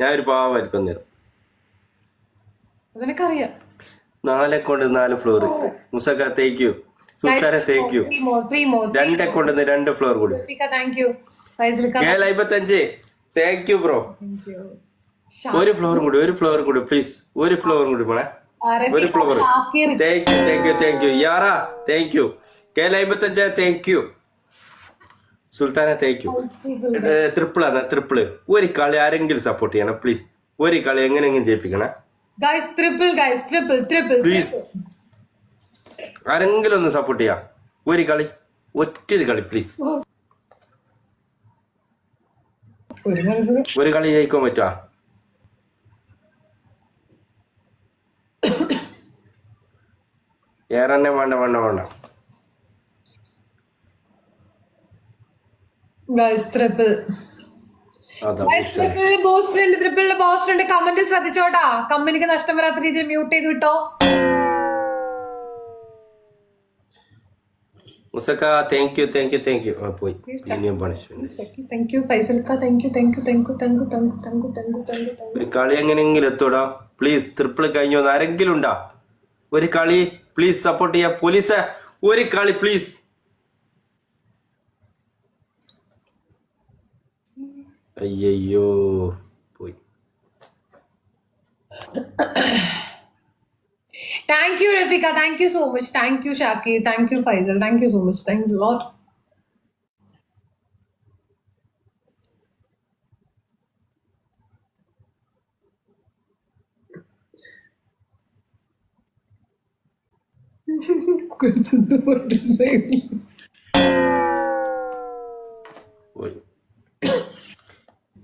ഞാൻ ഒരു പാവായിരിക്കും നേരം അതെനിക്കറിയാം നാല് അക്കൗണ്ട് നാല് ഫ്ലോർ മുസക്ക തേക്ക് യു സുൽത്താനെ തേക്ക് യു രണ്ടെ കൊണ്ട് രണ്ട് ഫ്ലോർ കൂടി. താങ്ക് അമ്പത്തഞ്ച് താങ്ക് യു ബ്രോ ഒരു ഫ്ലോറും കൂടി ഒരു ഫ്ലോറും കൂടി പ്ലീസ് ഒരു ഫ്ലോറും കൂടി പോണേ ഒരു floor thank you thank you thank you യാറാ thank you K അമ്പത്തഞ്ച് താങ്ക് യു സുൽത്താനെ താങ്ക് യു ട്രിപ്പിൾ ആണ് ട്രിപ്പിൾ ഒരു കളി ആരെങ്കിലും സപ്പോർട്ട് ചെയ്യണം പ്ലീസ് ഒരു കളി എങ്ങനെയെങ്കിലും ജയിപ്പിക്കണം. Guys triple guys triple triple please ആരെങ്കിലും ഒന്ന് സപ്പോർട്ട് ചെയ്യാം. ഒരു കളി ഒറ്റൊരു കളി പ്ലീസ് ഒരു കളി ജയിക്കാൻ പറ്റുമോ ഏറെ വേണ്ട വേണ്ട വേണ്ട ഗൈസ് ട്രിപ്പിൾ അതാ ഗൈസ് ട്രിപ്പിൾ ബോസ് ഉണ്ട് ട്രിപ്പിളിന്റെ ബോസ് കമന്റ് ശ്രദ്ധിച്ചോട്ടാ കമ്പനിക്ക് നഷ്ടം വരാത്ത രീതിയിൽ മ്യൂട്ട് ചെയ്ത് വിട്ടോ മുസക്ക thank you thank you thank you ആ പോയി premium punishment thank you ഫൈസൽക്ക thank you thank you thank you thank you thank you thank you thank you thank you ഒരു കളി എങ്ങനെയെങ്കിലും എത്തൂടാ പ്ലീസ് ട്രിപ്പിൾ കഴിഞ്ഞോ ആരെങ്കിലും ഉണ്ടാ ഒരു കളി പ്ലീസ് സപ്പോർട്ട് ചെയ്യാ പോലീസ് ഒരു കളി പ്ലീസ് അയ്യോ പോയി thank you റഫിക thank you so much thank you Shakir thank you Faisal thank you so much thanks lot പോയി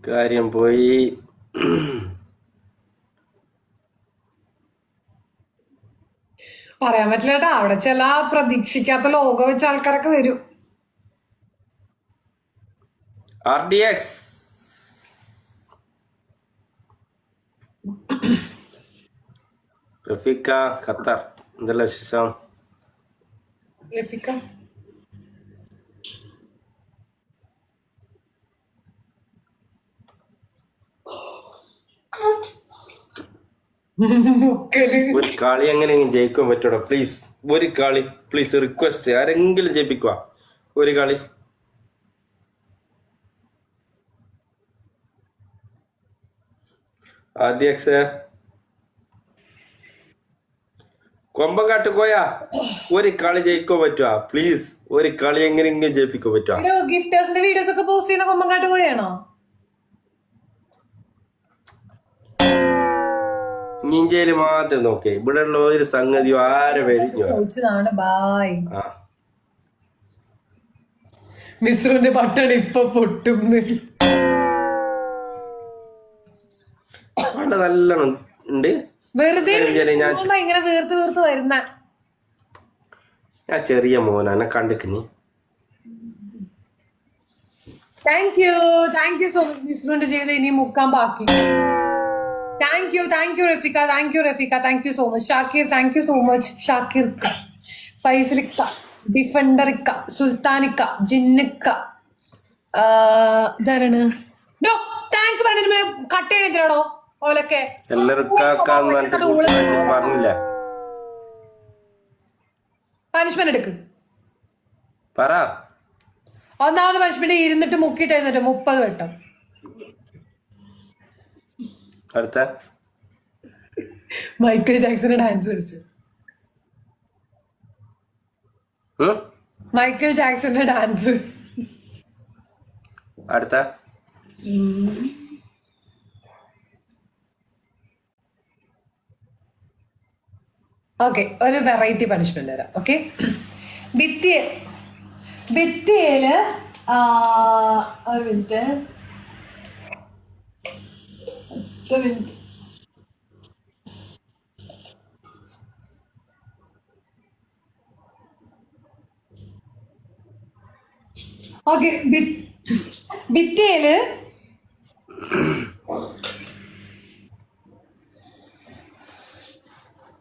കാര്യം പോയി. പറയാൻ പറ്റില്ല കേട്ടോ അവിടെ ചില പ്രതീക്ഷിക്കാത്ത ലോക വെച്ച ആൾക്കാരൊക്കെ വരും. R D X. Rafeeq Qatar. എന്തെല്ലാം വിശേഷം? റഫിക ഒരു കളി എങ്ങനെയെങ്കിലും ജയിക്കാൻ പറ്റൂടാ പ്ലീസ് ഒരു കളി പ്ലീസ് റിക്വസ്റ്റ് ആരെങ്കിലും ജയിപ്പിക്കുക ഒരു കളി. എക്സ് കൊമ്പങ്കാട്ട് പോയാ ഒരു കളി ജയിക്കാൻ പറ്റുക പ്ലീസ് ഒരു കളി എങ്ങനെയെങ്കിലും ജയിപ്പിക്കാൻ പറ്റുക ഗിഫ്റ്റേഴ്സിന്റെ വീഡിയോസ് ഒക്കെ പോസ്റ്റ് ചെയ്യുന്ന കൊമ്പങ്കാട്ട് പോയാണോ ഇഞ്ചേൽ മാത്രം നോക്കേ. ഇവിടെ ഉള്ള ഒരു സംഗതിയോ ആരെ വരും ചോദിച്ചതാണ് ബായ് ആ. പട്ടണ ഇപ്പൊ പൊട്ടും നല്ലോണം ഉണ്ട്. വെറുതെ ഇങ്ങനെ വീർത്ത് വീർത്ത് വരുന്ന. ഞാൻ ചെറിയ മോനാണ് കണ്ടിക്കുന്നു thank you thank you so much മിസ്രുവിന്റെ ജീവിതം ഇനി മുക്കാൻ ബാക്കി. താങ്ക് യു താങ്ക് യു റഫിക thank you റഫിക thank you so much Shakir thank you so much Shakir ഫൈസലിക്ക ഡിഫൻഡറിക്ക സുൽത്താനിക്ക ജിന്നിക്ക ഇതാരാണ്? താങ്ക്സ് പറഞ്ഞിട്ട് കട്ട് ചെയ്യണോ ഓലൊക്കെ. പനിഷ്മെന്റ് എടുക്ക്. പറ. ഒന്നാമത് പനിഷ്മെന്റ് ഇരുന്നിട്ട് മുക്കിട്ട് എഴുന്നിട്ട് മുപ്പത് വട്ടം. അടുത്ത? മൈക്കിൾ ജാക്സന്റെ ഡാൻസ് കളിച്ചു? മൈക്കിൾ ജാക്സന്റെ ഡാൻസ്. അടുത്ത? ഓക്കെ ഒരു വെറൈറ്റി പണിഷ്മെന്റ് തരാം ഓക്കെ? ഭിത്തിയ ഭിത്തിയിൽ ഒരു മിനിറ്റ്. ഒറ്റ മിനിറ്റ് ഓക്കെ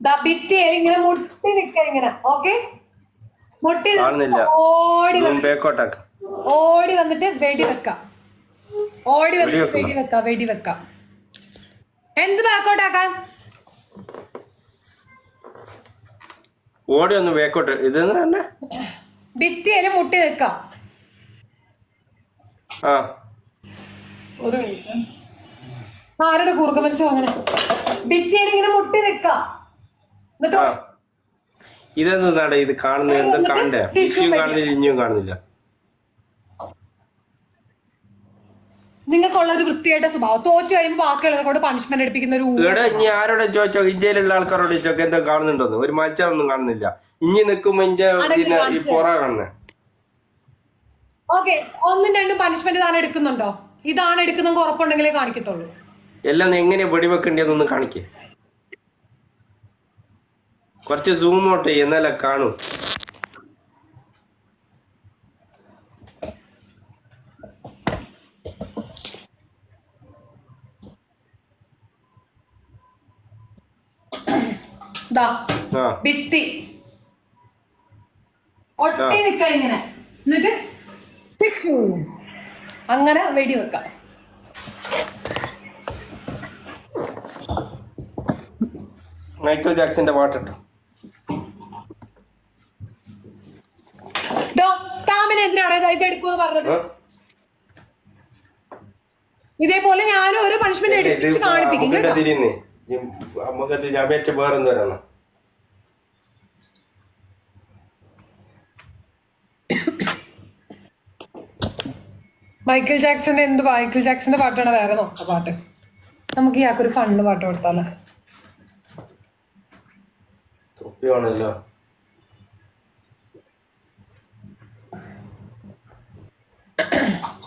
ദാ ഭിത്തിയിൽ ഇങ്ങനെ മുട്ടി നിക്ക ഇങ്ങനെ ഓക്കെ? മുട്ടി ഓടി ഓടി വന്നിട്ട് വെടി വെക്കാം ഓടി വന്നിട്ട് വെടി വെക്കാം വെടി വെക്കാം എന്ത് ബാക്കോട്ട് ആക്കാൻ ഓടി ഒന്ന് ബാക്കോട്ട് ഇത് തന്നെ ഭിത്തിയിൽ മുട്ടി നിൽക്കാം. ആ. ഒരു മിനിറ്റ് ആരുടെ കൂർക്ക മനുഷ്യ അങ്ങനെ? ഭിത്തിയിൽ ഇങ്ങനെ മുട്ടി നിൽക്കാം. എന്നിട്ട് ഇതെന്താ ഇത് കാണുന്നത്? എന്തും കാണണ്ടേ കാണുന്നില്ല ഇനിയും കാണുന്നില്ല. നിങ്ങൾക്കുള്ള ഒരു വൃത്തിയായിട്ട സ്വഭാവം. തോറ്റു കഴിയുമ്പോൾ ബാക്കിയുള്ളവരോട് പണിഷ്മെന്റ് എടുപ്പിക്കുന്ന ഒരു ഇവിടെ ഇനി ആരോടെ ചോദിച്ചോ? ഇന്ത്യയിലുള്ള ആൾക്കാരോട് ചോദിച്ചോ? എന്താ കാണുന്നുണ്ടോന്ന്? ഒരു മത്സരമൊന്നും കാണുന്നില്ല. ഇനി നിൽക്കുമ്പോ ഇഞ്ച പിന്നെ ഈ പൊറ കാണുന്നത് ഓക്കെ ഒന്നും രണ്ടും പണിഷ്മെന്റ് താൻ എടുക്കുന്നുണ്ടോ? ഇതാണ് എടുക്കുന്ന ഉറപ്പുണ്ടെങ്കിലേ കാണിക്കത്തുള്ളൂ. എല്ലാം എങ്ങനെ വെടിവെക്കേണ്ടതെന്നൊന്ന് കാണിക്കേ. കുറച്ച് സൂം ഔട്ട് ചെയ്യ് എന്നാലേ കാണൂ. ദാ ഭിത്തി. ഒട്ടി നിക്ക ഇങ്ങനെ. എന്നിട്ട്. അങ്ങനെ വെടി വെക്കാം. മൈക്കിൾ ജാക്സന്റെ പാട്ടിട്ടു താമിന് എന്തിനാണ് ഇത് എടുക്കുമെന്ന് പറഞ്ഞത്? ഇതേപോലെ ഞാനും ഒരു പണിഷ്മെന്റ് എടുപ്പിച്ച് കാണിപ്പിക്കും കേട്ടോ? തിരിയുന്നേ അപേക്ഷ വേറെന്ത് വരാന്ന് മൈക്കിൾ ജാക്സന്റെ എന്ത് മൈക്കിൾ ജാക്സന്റെ പാട്ടാണ് വേറെ നോക്ക പാട്ട്? നമുക്ക് ഇയാൾക്കൊരു ഫണ്ട് പാട്ട് കൊടുത്താലോ? തൊപ്പിയാണല്ലോ വേണമല്ലോ